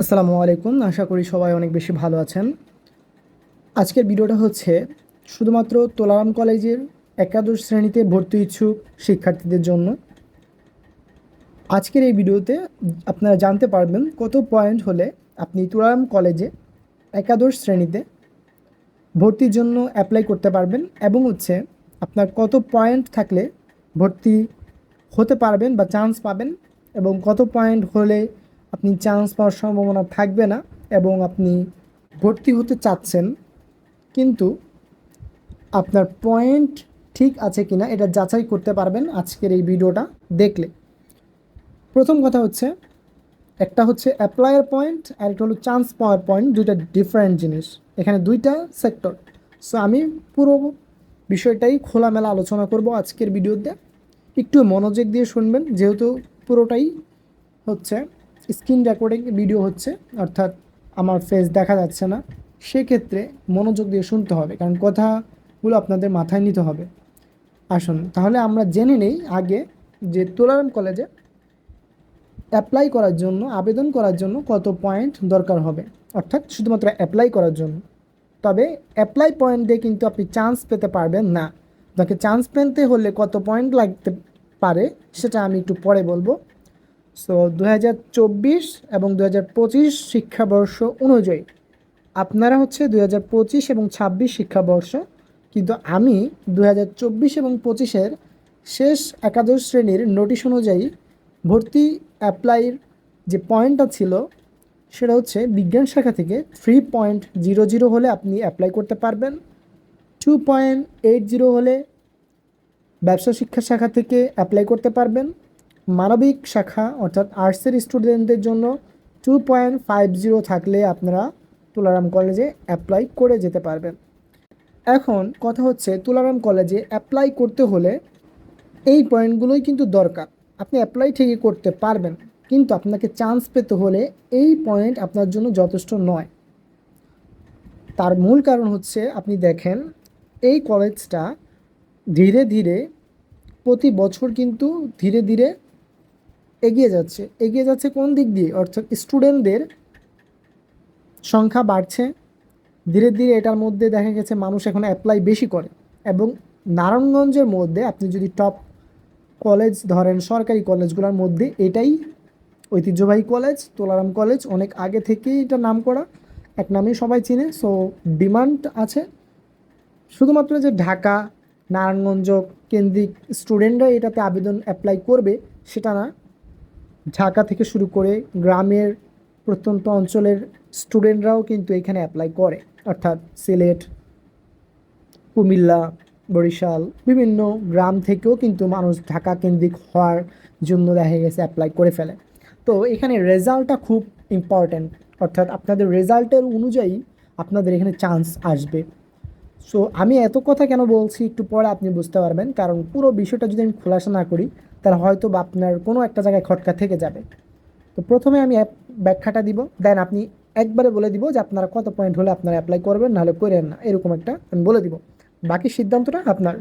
আসসালামু আলাইকুম। আশা করি সবাই অনেক বেশি ভালো আছেন। আজকের ভিডিওটা হচ্ছে শুধুমাত্র তোলারাম কলেজের একাদশ শ্রেণীতে ভর্তি ইচ্ছুক শিক্ষার্থীদের জন্য। আজকের এই ভিডিওতে আপনারা জানতে পারবেন কত পয়েন্ট হলে আপনি তোলারাম কলেজে একাদশ শ্রেণীতে ভর্তির জন্য অ্যাপ্লাই করতে পারবেন এবং হচ্ছে আপনার কত পয়েন্ট থাকলে ভর্তি হতে পারবেন বা চান্স পাবেন এবং কত পয়েন্ট হলে আপনি চান্স পাওয়ার সম্ভাবনা থাকবে না এবং আপনি ভর্তি হতে চাচ্ছেন, কিন্তু আপনার পয়েন্ট ঠিক আছে কিনা এটা যাচাই করতে পারবেন আজকের এই ভিডিওটা দেখলে। প্রথম কথা হচ্ছে, একটা হচ্ছে অ্যাপ্লায়ার পয়েন্ট আর একটা হলো চান্স পাওয়ার পয়েন্ট দুইটা ডিফারেন্ট জিনিস। এখানে দুইটা সেক্টর সো আমি পুরো বিষয়টাই খোলামেলা আলোচনা করব আজকের ভিডিওতে। একটু মনোযোগ দিয়ে শুনবেন, যেহেতু পুরোটাই হচ্ছে স্ক্রিন রেকর্ডিং ভিডিও হচ্ছে, অর্থাৎ আমার ফেস দেখা যাচ্ছে না। সেক্ষেত্রে মনোযোগ দিয়ে শুনতে হবে, কারণ কথাগুলো আপনাদের মাথায় নিতে হবে। আসুন, তাহলে আমরা জেনে নেই আগে যে তোলারাম কলেজে অ্যাপ্লাই করার জন্য, আবেদন করার জন্য কত পয়েন্ট দরকার হবে। অর্থাৎ শুধুমাত্র অ্যাপ্লাই করার জন্য। তবে অ্যাপ্লাই পয়েন্ট দিয়ে কিন্তু আপনি চান্স পেতে পারবেন না। আপনাকে চান্স পেতে হলে কত পয়েন্ট লাগতে পারে, সেটা আমি একটু পরে বলব। সো দু হাজার চব্বিশ এবং দু হাজার পঁচিশ শিক্ষাবর্ষ অনুযায়ী, আপনারা হচ্ছে দু হাজার পঁচিশ এবং ছাব্বিশ শিক্ষাবর্ষ, কিন্তু আমি দু হাজার চব্বিশ এবং পঁচিশের শেষ একাদশ শ্রেণির নোটিশ অনুযায়ী ভর্তি অ্যাপ্লাইয়ের যে পয়েন্টটা ছিল, সেটা হচ্ছে বিজ্ঞান শাখা থেকে থ্রি পয়েন্ট জিরো জিরো হলে আপনি অ্যাপ্লাই করতে পারবেন টু পয়েন্ট এইট জিরো হলে ব্যবসা শিক্ষা শাখা থেকে অ্যাপ্লাই করতে পারবেন মানবিক শাখা অর্থাৎ আর্টসের স্টুডেন্টদের জন্য টু পয়েন্ট ফাইভ জিরো থাকলে আপনারা তুলারাম কলেজে অ্যাপ্লাই করে যেতে পারবেন। এখন কথা হচ্ছে তুলারাম কলেজে অ্যাপ্লাই করতে হলে এই পয়েন্টগুলোই কিন্তু দরকার। আপনি অ্যাপ্লাই ঠিকই করতে পারবেন, কিন্তু আপনাকে চান্স পেতে হলে এই পয়েন্ট আপনার জন্য যথেষ্ট নয়। তার মূল কারণ হচ্ছে আপনি দেখেন, এই কলেজটা ধীরে ধীরে প্রতি বছর কিন্তু ধীরে ধীরে এগিয়ে যাচ্ছে। এগিয়ে যাচ্ছে কোন দিক দিয়ে? অর্থাৎ স্টুডেন্টদের সংখ্যা বাড়ছে। ধীরে ধীরে এটার মধ্যে দেখা গেছে মানুষ এখন অ্যাপ্লাই বেশি করে। এবং নারায়ণগঞ্জের মধ্যে আপনি যদি টপ কলেজ ধরেন, সরকারি কলেজগুলোর মধ্যে এটাই ঐতিহ্যবাহী কলেজ তোলারাম কলেজ অনেক আগে থেকেই এটা নাম করা এক নামেই সবাই চিনে। সো ডিমান্ড আছে। শুধুমাত্র যে ঢাকা, নারায়ণগঞ্জ, কেন্দ্রিক স্টুডেন্টরা এটাতে আবেদন অ্যাপ্লাই করবে, সেটা না। ঢাকা থেকে শুরু করে গ্রামের প্রত্যন্ত অঞ্চলের স্টুডেন্টরাও কিন্তু এখানে অ্যাপ্লাই করে। অর্থাৎ সিলেট, কুমিল্লা, বরিশাল বিভিন্ন গ্রাম থেকেও কিন্তু মানুষ ঢাকা কেন্দ্রিক হওয়ার জন্য দেখা গেছে অ্যাপ্লাই করে ফেলে। তো এখানে রেজাল্টটা খুব ইম্পর্ট্যান্ট অর্থাৎ আপনাদের রেজাল্টের অনুযায়ী আপনাদের এখানে চান্স আসবে। সো আমি এত কথা কেন বলছি একটু পরে আপনি বুঝতে পারবেন। কারণ পুরো বিষয়টা যদি আমি খোলাসা না করি তাহলে হয়তো বা আপনার কোনো একটা জায়গায় খটকা থেকে যাবে। তো প্রথমে আমি ব্যাখ্যাটা দিব, দেন আপনি একবারে বলে দিব যে আপনারা কত পয়েন্ট হলে আপনারা অ্যাপ্লাই করবেন, নাহলে করেন না, এরকম একটা আমি বলে দিব। বাকি সিদ্ধান্তটা আপনার।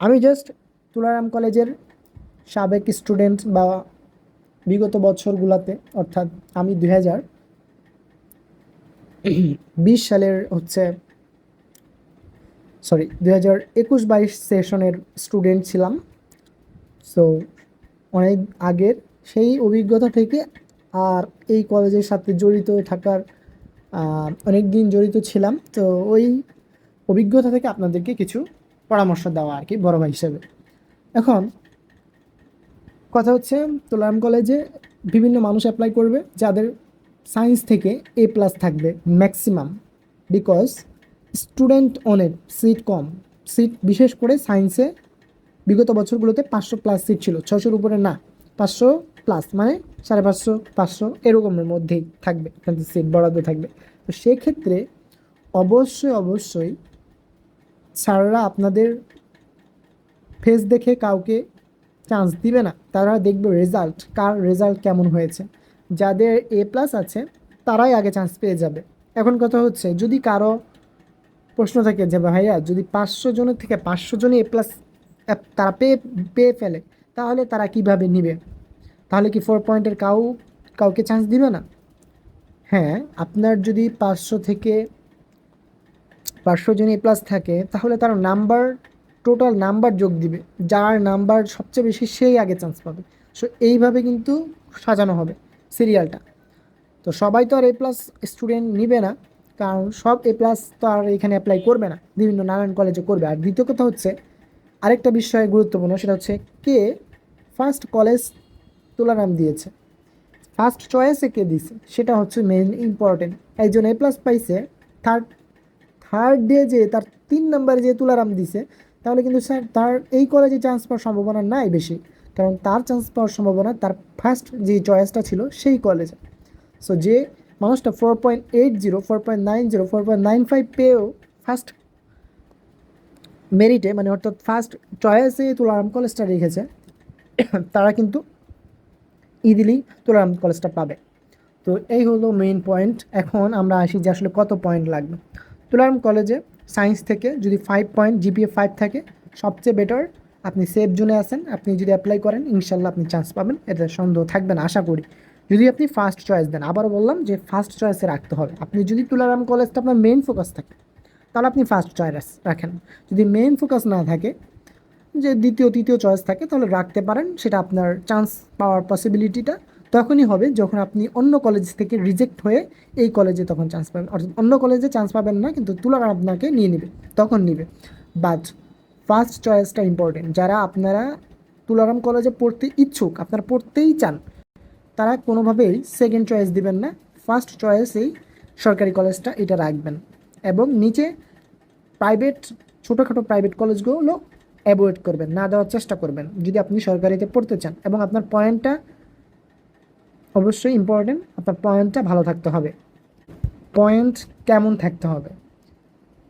আমি জাস্ট তুলারাম কলেজের সাবেক স্টুডেন্ট বা বিগত বছরগুলোতে, অর্থাৎ আমি দুই হাজার বিশ সালের হচ্ছে সরি দুই হাজার একুশ বাইশ সেশনের স্টুডেন্ট ছিলাম। সো অনেক আগের সেই অভিজ্ঞতা থেকে আর এই কলেজের সাথে জড়িত থাকার অনেক দিন জড়িত ছিলাম। তো ওই অভিজ্ঞতা থেকে আপনাদেরকে কিছু পরামর্শ দেওয়া আর কি বড় ভাই হিসেবে। এখন কথা হচ্ছে, তোলারাম কলেজে বিভিন্ন মানুষ অ্যাপ্লাই করবে যাদের সায়েন্স থেকে এ প্লাস থাকবে ম্যাক্সিমাম বিকজ স্টুডেন্ট অনেক সিট কম। সিট বিশেষ করে সায়েন্সে বিগত বছরগুলোতে পাঁচশো প্লাস সিট ছিল। ছশোর উপরে না, পাঁচশো প্লাস মানে সাড়ে পাঁচশো পাঁচশো এরকমের মধ্যেই থাকবে, আপনাদের সিট বরাদ্দ থাকবে। তো সেক্ষেত্রে অবশ্যই অবশ্যই স্যাররা আপনাদের ফেস দেখে কাউকে চান্স দিবে না। তারা দেখবে রেজাল্ট কার রেজাল্ট কেমন হয়েছে। যাদের এ প্লাস আছে, তারাই আগে চান্স পেয়ে যাবে। এখন কথা হচ্ছে, যদি কারও প্রশ্ন থাকে যে, ভাইয়া, যদি পাঁচশো জনের থেকে পাঁচশো জনই এ প্লাস তারা পেয়ে পেয়ে ফেলে। তাহলে তারা কীভাবে নিবে? তাহলে কি ফোর পয়েন্টের কাউ, কাউকে চান্স দিবে না? হ্যাঁ আপনার যদি পাঁচশো থেকে পাঁচশো জন এ প্লাস থাকে, তাহলে তার নাম্বার টোটাল নাম্বার যোগ দিবে। যার নাম্বার সবচেয়ে বেশি সেই আগে চান্স পাবে। সো এইভাবে কিন্তু সাজানো হবে সিরিয়ালটা তো সবাই তো আর এ প্লাস স্টুডেন্ট নিবে না, কারণ সব এ প্লাস তো আর এখানে অ্যাপ্লাই করবে না। বিভিন্ন নারায়ণ কলেজে করবে। আর দ্বিতীয় কথা হচ্ছে আরেকটা বিষয় গুরুত্বপূর্ণ, সেটা হচ্ছে কে ফার্স্ট কলেজ তুলারাম দিয়েছে। ফার্স্ট চয়েসে কে দিছে সেটা হচ্ছে মেইন ইম্পর্টেন্ট একজন এ প্লাস পাইছে থার্ড থার্ড ডে যে তার তিন নম্বরে যে তুলারাম দিছে, তাহলে কিন্তু স্যার তার এই কলেজে চান্স পাওয়ার সম্ভাবনা নাই বেশি। কারণ তার চান্স পাওয়ার সম্ভাবনা, তার ফার্স্ট যে চয়েসটা ছিল সেই কলেজে সো যে মানুষটা four point eight zero four point nine zero four point nine five পেয়েও ফার্স্ট মেরিটে মানে অর্থাৎ ফার্স্ট চয়েসে তুলারাম কলেজটা রেখেছে, তারা কিন্তু ইজিলি তুলারাম কলেজটা পাবে। তো এই হলো মেইন পয়েন্ট এখন আমরা আসি যে আসলে কত পয়েন্ট লাগবে। তুলারাম কলেজে সায়েন্স থেকে যদি ফাইভ পয়েন্ট জিপিএ ফাইভ থাকে, সবচেয়ে বেটার আপনি সেফ জোনে আসেন আপনি যদি অ্যাপ্লাই করেন, ইনশাল্লাহ আপনি চান্স পাবেন, এতে সন্দেহ থাকবে না, আশা করি। যদি আপনি ফার্স্ট চয়েস দেন, আবারও বললাম যে ফার্স্ট চয়েসে রাখতে হবে। আপনি যদি তুলারাম কলেজটা আপনার মেইন ফোকাস থাকে তাহলে আপনি ফার্স্ট চয়েস রাখেন। যদি মেইন ফোকাস না থাকে, যে দ্বিতীয়, তৃতীয় চয়েস থাকে, তাহলে রাখতে পারেন। সেটা আপনার চান্স পাওয়ার পসিবিলিটিটা তখনই হবে, যখন আপনি অন্য কলেজ থেকে রিজেক্ট হয়ে এই কলেজে তখন চান্স পাবেন। অর্থাৎ অন্য কলেজে চান্স পাবেন না, কিন্তু তুলারাম আপনাকে নিয়ে নেবে, তখন নিবে। বাট ফার্স্ট চয়েসটা ইম্পর্টেন্ট যারা আপনারা তুলারাম কলেজে পড়তে ইচ্ছুক, আপনারা পড়তেই চান, তারা কোনোভাবেই সেকেন্ড চয়েস দিবেন না। ফার্স্ট চয়েসেই সরকারি কলেজটা এটা রাখবেন। এবং নিচে প্রাইভেট ছোটোখাটো প্রাইভেট কলেজগুলো অ্যাভয়েড করবেন, না দেওয়ার চেষ্টা করবেন। যদি আপনি সরকারিতে পড়তে চান এবং আপনার পয়েন্টটা অবশ্যই ইম্পর্টেন্ট আপনার পয়েন্টটা ভালো থাকতে হবে। পয়েন্ট কেমন থাকতে হবে?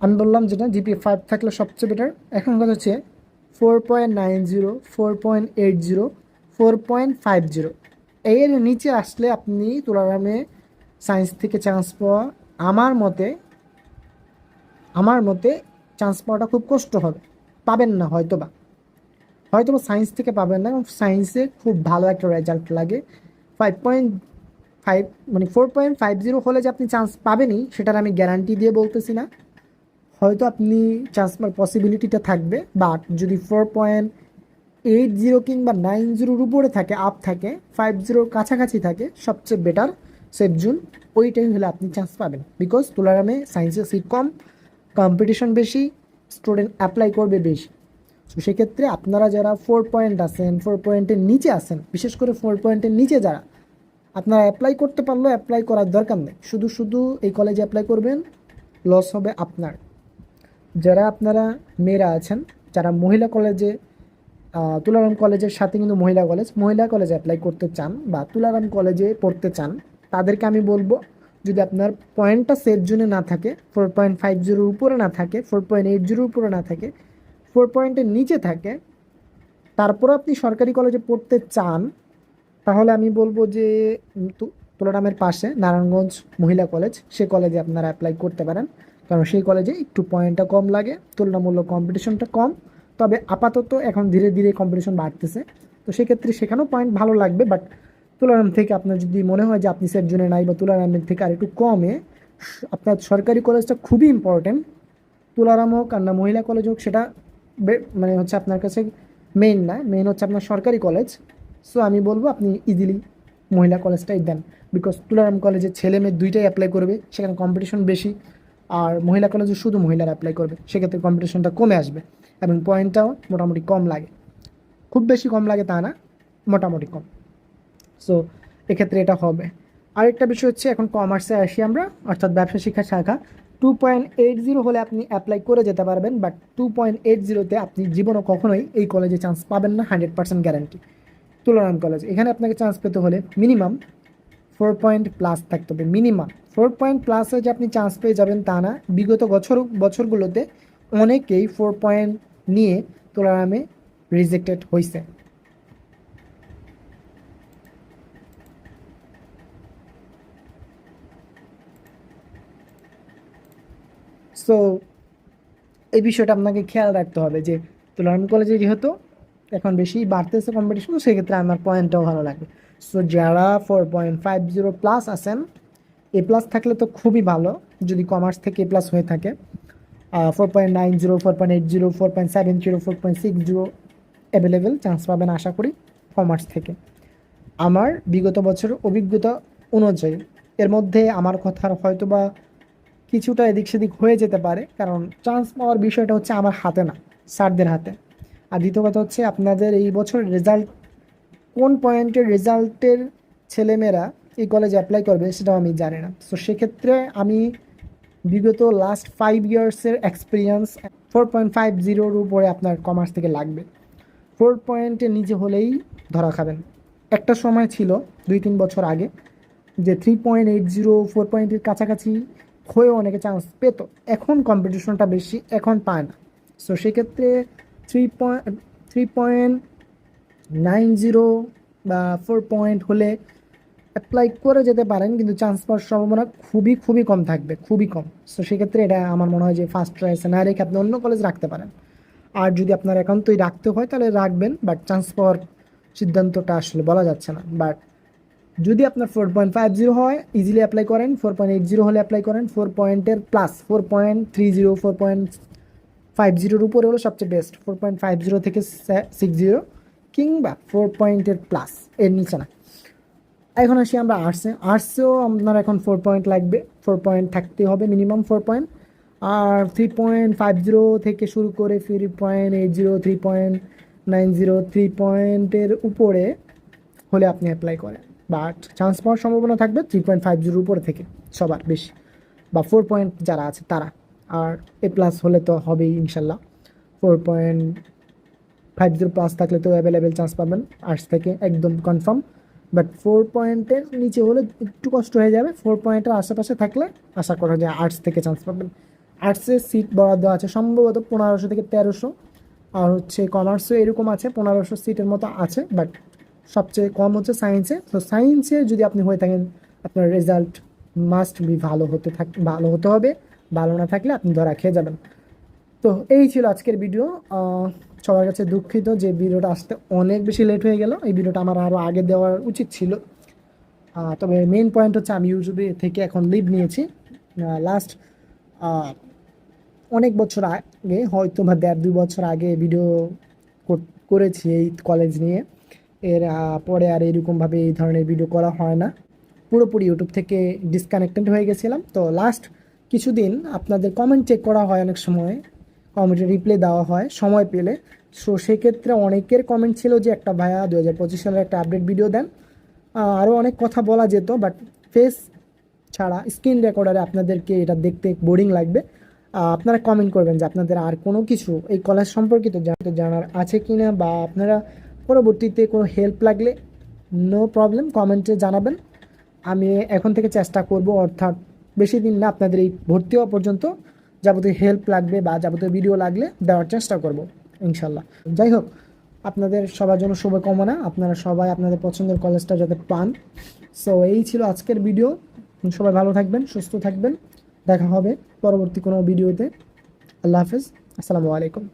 আমি বললাম যেটা জিপি ফাইভ থাকলে সবচেয়ে বেটার এখন কথা হচ্ছে four point nine zero four point eight zero four point five zero এর নিচে আসলে আপনি তুলারামে সায়েন্স থেকে চান্স পাওয়া আমার মতে আমার মতে চান্স পাওয়াটা খুব কষ্ট হবে। পাবেন না হয়তো বা হয়তো বা সায়েন্স থেকে পাবেন না এবং সায়েন্সে খুব ভালো একটা রেজাল্ট লাগে। ফাইভ পয়েন্ট ফাইভ মানে ফোর পয়েন্ট ফাইভ জিরো হলে যে আপনি চান্স পাবেনই, সেটার আমি গ্যারান্টি দিয়ে বলতেছি না। হয়তো আপনি চান্স পাওয়ার পসিবিলিটিটা থাকবে বাট যদি ফোর পয়েন্ট এইট জিরো কিংবা নাইন জিরোর উপরে থাকে আপ থাকে ফাইভ জিরোর কাছাকাছি থাকে, সবচেয়ে বেটার সেফ জুন ওই টাইম হলে আপনি চান্স পাবেন। বিকজ তুলারামে সায়েন্সের সিট কম কম্পিটিশন বেশি স্টুডেন্ট অ্যাপ্লাই করবে বেশি। তো সেক্ষেত্রে আপনারা যারা ফোর পয়েন্ট আছেন ফোর পয়েন্টের নিচে আছেন, বিশেষ করে ফোর পয়েন্টের নিচে যারা, আপনারা অ্যাপ্লাই করতে পারলেও অ্যাপ্লাই করার দরকার নেই। শুধু শুধু এই কলেজে অ্যাপ্লাই করবেন লস হবে আপনার। যারা আপনারা মেয়েরা আছেন, যারা মহিলা কলেজে তুলারাম কলেজের সাথে কিন্তু মহিলা কলেজ মহিলা কলেজে অ্যাপ্লাই করতে চান বা তুলারাম কলেজে পড়তে চান, তাদেরকে আমি বলব যদি আপনার পয়েন্টটা সেফ জোনে না থাকে ফোর পয়েন্ট ফাইভ জিরোর উপরে না থাকে ফোর পয়েন্ট এইট জিরোর উপরে না থাকে ফোর পয়েন্টের নিচে থাকে তারপর আপনি সরকারি কলেজে পড়তে চান তাহলে আমি বলব যে উম, তু- পাশে নারায়ণগঞ্জ মহিলা কলেজ সে কলেজে আপনারা অ্যাপ্লাই করতে পারেন। কারণ সেই কলেজে একটু পয়েন্টটা কম লাগে তুলনামূলক কম্পিটিশনটা কম। তবে আপাতত এখন ধীরে ধীরে কম্পিটিশন বাড়তেছে। তো সেক্ষেত্রে সেখানেও পয়েন্ট ভালো লাগবে বাট তুলারাম থেকে আপনার যদি মনে হয় যে আপনি জোনে নাই বা তুলারামের থেকে আর একটু কমে, আপনার সরকারি কলেজটা খুবই ইম্পর্টেন্ট তুলারাম হোক আর না মহিলা কলেজ হোক, সেটা মানে হচ্ছে আপনার কাছে মেইন না মেইন হচ্ছে আপনার সরকারি কলেজ। সো আমি বলব আপনি ইজিলি মহিলা কলেজটাই দেন। বিকজ তুলারাম কলেজে ছেলে মেয়ে দুইটাই অ্যাপ্লাই করবে, সেখানে কম্পিটিশন বেশি। আর মহিলা কলেজে শুধু মহিলারা অ্যাপ্লাই করবে, সেক্ষেত্রে কম্পিটিশনটা কমে আসবে। এবং পয়েন্টটাও মোটামুটি কম লাগে। খুব বেশি কম লাগে তা না, মোটামুটি কম। সো এক্ষেত্রে এটা হবে। আরেকটা বিষয় হচ্ছে, এখন কমার্সে আসি আমরা, অর্থাৎ ব্যবসা শিক্ষা শাখা। টু পয়েন্ট এইট জিরো হলে আপনি অ্যাপ্লাই করে যেতে পারবেন বাট টু পয়েন্ট এইট জিরোতে আপনি জীবনও কখনোই এই কলেজে চান্স পাবেন না হান্ড্রেড পার্সেন্ট গ্যারান্টি তুলনাম কলেজ এখানে আপনাকে চান্স পেতে হলে মিনিমাম ফোর পয়েন্ট প্লাস থাকতে হবে মিনিমাম ফোর পয়েন্ট প্লাসে যে আপনি চান্স পেয়ে যাবেন তা না। বিগত বছর, বছরগুলোতে অনেকেই ফোর পয়েন্ট নিয়ে তুলনামে রিজেক্টেড হয়েছে সো এই বিষয়টা আপনাকে খেয়াল রাখতে হবে যে তুলারাম কলেজে যেহেতু এখন বেশি বাড়তেছে কম্পিটিশন সেক্ষেত্রে আমার পয়েন্টটাও ভালো লাগবে। সো যারা four point five zero plus আছেন এ প্লাস থাকলে তো খুবই ভালো, যদি কমার্স থেকে এ প্লাস হয়ে থাকে। Four point nine zero four point eight zero four point seven zero four point six zero available chance পাবেন আশা করি কমার্স থেকে। আমার বিগত বছরের অভিজ্ঞতা অনুযায়ী, এর মধ্যে আমার কথার হয়তো বা কিছুটা এদিক সেদিক হয়ে যেতে পারে, কারণ চান্স পাওয়ার বিষয়টা হচ্ছে আমার হাতে না, স্যারদের হাতে। আর দ্বিতীয় কথা হচ্ছে আপনাদের এই বছর রেজাল্ট কোন পয়েন্টের রেজাল্টের ছেলেমেয়েরা এই কলেজে অ্যাপ্লাই করবে সেটাও আমি জানি না। তো সেক্ষেত্রে আমি বিগত লাস্ট ফাইভ ইয়ার্সের এক্সপিরিয়েন্স ফোর পয়েন্ট ফাইভ জিরোর উপরে আপনার কমার্স থেকে লাগবে। ফোর পয়েন্টের নিচে হলেই ধরা খাবেন। একটা সময় ছিল, দুই তিন বছর আগে, যে three point eight zero four পয়েন্টের কাছাকাছি হয়েও অনেকে চান্স পেত। এখন কম্পিটিশনটা বেশি, এখন পায় না। সো সেক্ষেত্রে three point three point nine zero বা ফোর পয়েন্ট হলে অ্যাপ্লাই করে যেতে পারেন, কিন্তু চান্স পাওয়ার সম্ভাবনা খুবই খুবই কম থাকবে, খুবই কম। সো সেক্ষেত্রে এটা আমার মনে হয় যে ফার্স্ট চয়েস না রেখে আপনি অন্য কলেজ রাখতে পারেন। আর যদি আপনার একান্তই রাখতে হয়, তাহলে রাখবেন বাট চান্স পাওয়ার সিদ্ধান্তটা আসলে বলা যাচ্ছে না। বাট যদি আপনার ফোর পয়েন্ট ফাইভ জিরো হয় ইজিলি অ্যাপ্লাই করেন ফোর পয়েন্ট এইট জিরো হলে অ্যাপ্লাই করেন ফোর পয়েন্টের plus four point three zero four point five জিরোর উপরে হলো সবচেয়ে best four point five zero থেকে সিক্স জিরো কিংবা ফোর পয়েন্টের প্লাস এর নিচে না। এখন আসি আমরা আর্টসে আর্টসেও আপনার এখন ফোর পয়েন্ট লাগবে ফোর পয়েন্ট থাকতে হবে মিনিমাম ফোর পয়েন্ট আর থ্রি পয়েন্ট ফাইভ জিরো থেকে শুরু করে three point eight zero three point nine zero three পয়েন্টের উপরে হলে আপনি অ্যাপ্লাই করেন। বাট চান্স পাওয়ার সম্ভাবনা থাকবে থ্রি পয়েন্ট ফাইভ জিরোর উপরে থেকে সবার বেশি বা ফোর পয়েন্ট যারা আছে তারা। আর এ প্লাস হলে তো হবেই ইনশাল্লাহ। Four point five zero plus থাকলে তো অ্যাভেলেবেল চান্স পাবেন। আর্টস থেকে একদম কনফার্ম বাট ফোর পয়েন্টের নিচে হলে একটু কষ্ট হয়ে যাবে। ফোর পয়েন্টের আশেপাশে থাকলে আশা করা যায় আর্টস থেকে চান্স পাবেন। আর্টসের সিট বরাদ্দ আছে সম্ভবত পনেরোশো থেকে তেরোশো। আর হচ্ছে কমার্সও এরকম আছে, পনেরোশো সিটের মতো আছে বাট সবচেয়ে কম হচ্ছে সায়েন্সে তো সায়েন্সে যদি আপনি হয়ে থাকেন, আপনার রেজাল্ট মাস্ট বি ভালো হতে থাক, ভালো হতে হবে। ভালো না থাকলে আপনি ধরা খেয়ে যাবেন। তো এই ছিল আজকের ভিডিও সবার কাছে দুঃখিত যে ভিডিওটা আসতে অনেক বেশি লেট হয়ে গেল। এই ভিডিওটা আমার আরও আগে দেওয়ার উচিত ছিল। তবে মেন পয়েন্ট হচ্ছে আমি ইউটিউবে থেকে এখন লিভ নিয়েছি। লাস্ট অনেক বছর আগে হয়তো বা দেড় দুই বছর আগে ভিডিও করেছি এই কলেজ নিয়ে। এর পরে আর এরকমভাবে এই ধরনের ভিডিও করা হয় না। পুরোপুরি ইউটিউব থেকে ডিসকানেক্টেড হয়ে গেছিলাম। তো লাস্ট কিছুদিন আপনাদের কমেন্ট চেক করা হয় অনেক সময় কমেন্টে রিপ্লাই দেওয়া হয় সময় পেলে। সো সেক্ষেত্রে অনেকের কমেন্ট ছিল যে, একটা ভাইয়া দু হাজার পঁচিশ সালের একটা আপডেট ভিডিও দেন। আরও অনেক কথা বলা যেত বাট ফেস ছাড়া স্ক্রিন রেকর্ডারে আপনাদেরকে এটা দেখতে বোরিং লাগবে। আপনারা কমেন্ট করবেন যে, আপনাদের আর কোনো কিছু এই কলেজ সম্পর্কিত জানতে জানার আছে কি না বা আপনারা পরবর্তীতে কোনো হেল্প লাগলে নো প্রবলেম কমেন্টে জানাবেন। আমি এখন থেকে চেষ্টা করব, অর্থাৎ বেশি দিন না, আপনাদের এই ভর্তি হওয়া পর্যন্ত যাবতীয় হেল্প লাগবে বা যাবতীয় ভিডিও লাগলে দেওয়ার চেষ্টা করব ইনশাল্লাহ যাই হোক, আপনাদের সবার জন্য শুভকামনা। আপনারা সবাই আপনাদের পছন্দের কলেজটা যাতে পান। সো এই ছিল আজকের ভিডিও সবাই ভালো থাকবেন, সুস্থ থাকবেন। দেখা হবে পরবর্তী কোনো ভিডিওতে আল্লাহ হাফেজ। আসসালামু আলাইকুম।